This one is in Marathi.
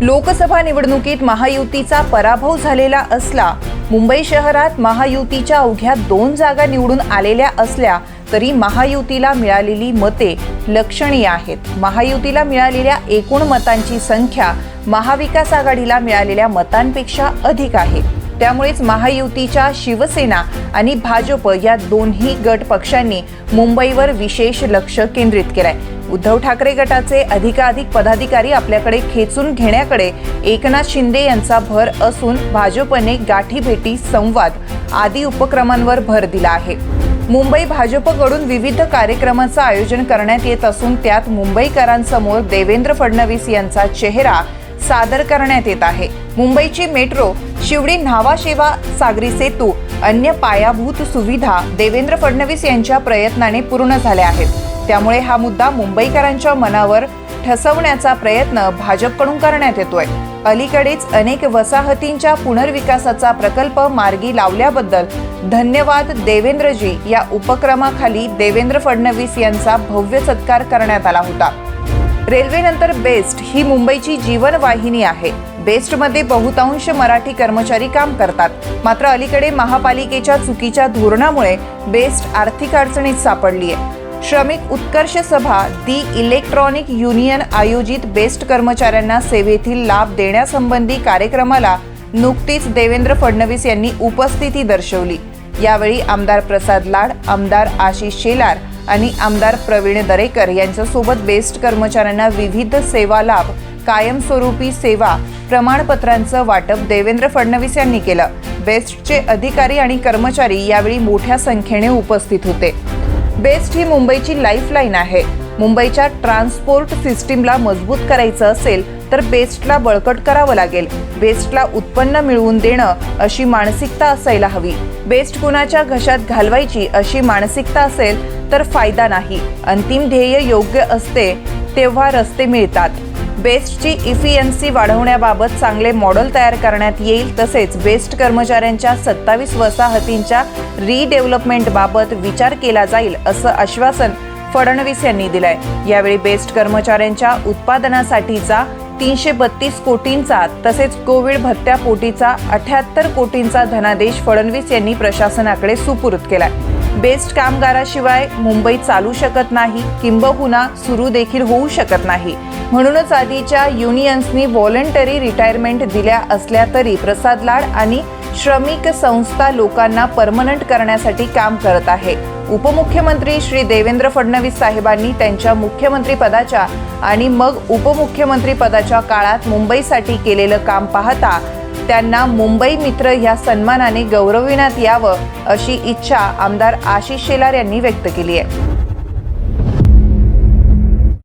लोकसभा निवडणुकीत महायुतीचा पराभव झालेला असला मुंबई शहरात महायुतीच्या अवघ्या दोन जागा निवडून आलेल्या असल्या तरी महायुतीला मिळालेली मते लक्षणीय आहेत. महायुतीला मिळालेल्या एकूण मतांची संख्या महाविकास आघाडीला मिळालेल्या मतांपेक्षा अधिक आहे. त्यामुळेच महायुतीच्या शिवसेना आणि भाजप या दोन्ही गट पक्षांनी मुंबईवर विशेष लक्ष केंद्रित केलंय. उद्धव ठाकरे गटाचे अधिकाधिक पदाधिकारी आपल्याकडे खेचून घेण्याकडे एकनाथ शिंदे यांचा भर असून भाजपने गाठीभेटी संवाद आदी उपक्रमांवर भर दिला आहे. मुंबई भाजपकडून विविध कार्यक्रमांचं आयोजन करण्यात येत असून त्यात मुंबईकरांसमोर देवेंद्र फडणवीस यांचा चेहरा सादर करण्यात येत आहे. मुंबईची मेट्रो शिवडी न्हावाशेवा सागरी सेतू अन्य पायाभूत सुविधा देवेंद्र फडणवीस यांच्या प्रयत्नाने पूर्ण झाल्या आहेत. त्यामुळे हा मुद्दा मुंबईकरांच्या मनावर ठसवण्याचा प्रयत्न भाजपकडून करण्यात येतोय. अलीकडेच अनेक वसाहतींच्या पुनर्विकासाचा प्रकल्प मार्गी लावल्याबद्दल धन्यवाद देवेंद्रजी. या उपक्रमाखाली देवेंद्र फडणवीस यांचा भव्य सत्कार करण्यात आला होता. रेल्वेनंतर बेस्ट ही मुंबईची जीवनवाहिनी आहे. बेस्टमध्ये बहुतांश मराठी कर्मचारी काम करतात. मात्र अलीकडे महापालिकेच्या चुकीच्या धोरणामुळे बेस्ट आर्थिक अडचणीत सापडली आहे Shramik Utkarsh Sabha the electronic union आयोजित बेस्ट कर्मचाऱ्यांना सेवेतील लाभ देण्यासंबंधी कार्यक्रमाला नुकतीच देवेंद्र फडणवीस यांनी उपस्थिती दर्शवली. यावेळी आमदार प्रसाद लाड आमदार आशिष शेलार आणि आमदार प्रवीण दरेकर यांच्यासोबत बेस्ट कर्मचाऱ्यांना विविध सेवा लाभ कायमस्वरूपी सेवा प्रमाणपत्रांचं वाटप देवेंद्र फडणवीस यांनी केलं. बेस्टचे अधिकारी आणि कर्मचारी यावेळी मोठ्या संख्येने उपस्थित होते. बेस्ट ही मुंबईची लाईफलाईन आहे. मुंबईच्या ट्रान्सपोर्ट सिस्टीमला मजबूत करायचं असेल तर बेस्टला बळकट करावं लागेल. बेस्टला उत्पन्न मिळवून देणं अशी मानसिकता असायला हवी. बेस्ट कुणाच्या घशात घालवायची अशी मानसिकता असेल तर फायदा नाही. अंतिम ध्येय योग्य असते तेव्हा रस्ते मिळतात. बेस्टची इफियन्सी वाढवण्याबाबत चांगले मॉडेल तयार करण्यात येईल तसेच बेस्ट कर्मचाऱ्यांच्या सत्तावीस वसाहतींच्या रिडेव्हलपमेंटबाबत विचार केला जाईल असं आश्वासन फडणवीस यांनी दिलंय. यावेळी बेस्ट कर्मचाऱ्यांच्या उत्पादनासाठीचा तीनशे बत्तीस कोटींचा तसेच कोविड भत्त्यापोटीचा अठ्याहत्तर कोटींचा धनादेश फडणवीस यांनी प्रशासनाकडे सुपूर्द केलाय. बेस्ट कामगाराशिवाय मुंबई चालू शकत नाही किंबहुना सुरू देखील होऊ शकत नाही. म्हणूनच आधीच्या युनियन्सनी व्हॉलंटरी रिटायरमेंट दिल्या असल्या तरी प्रसाद लाड आणि श्रमिक संस्था लोकांना परमनंट करण्यासाठी काम करत आहे. उपमुख्यमंत्री श्री देवेंद्र फडणवीस साहेबांनी त्यांच्या मुख्यमंत्रीपदाच्या आणि मग उपमुख्यमंत्री पदाच्या काळात मुंबईसाठी केलेलं काम पाहता त्यांना मुंबई मित्र ह्या सन्मानाने गौरविण्यात यावं अशी इच्छा आमदार आशिष शेलार यांनी व्यक्त केली आहे.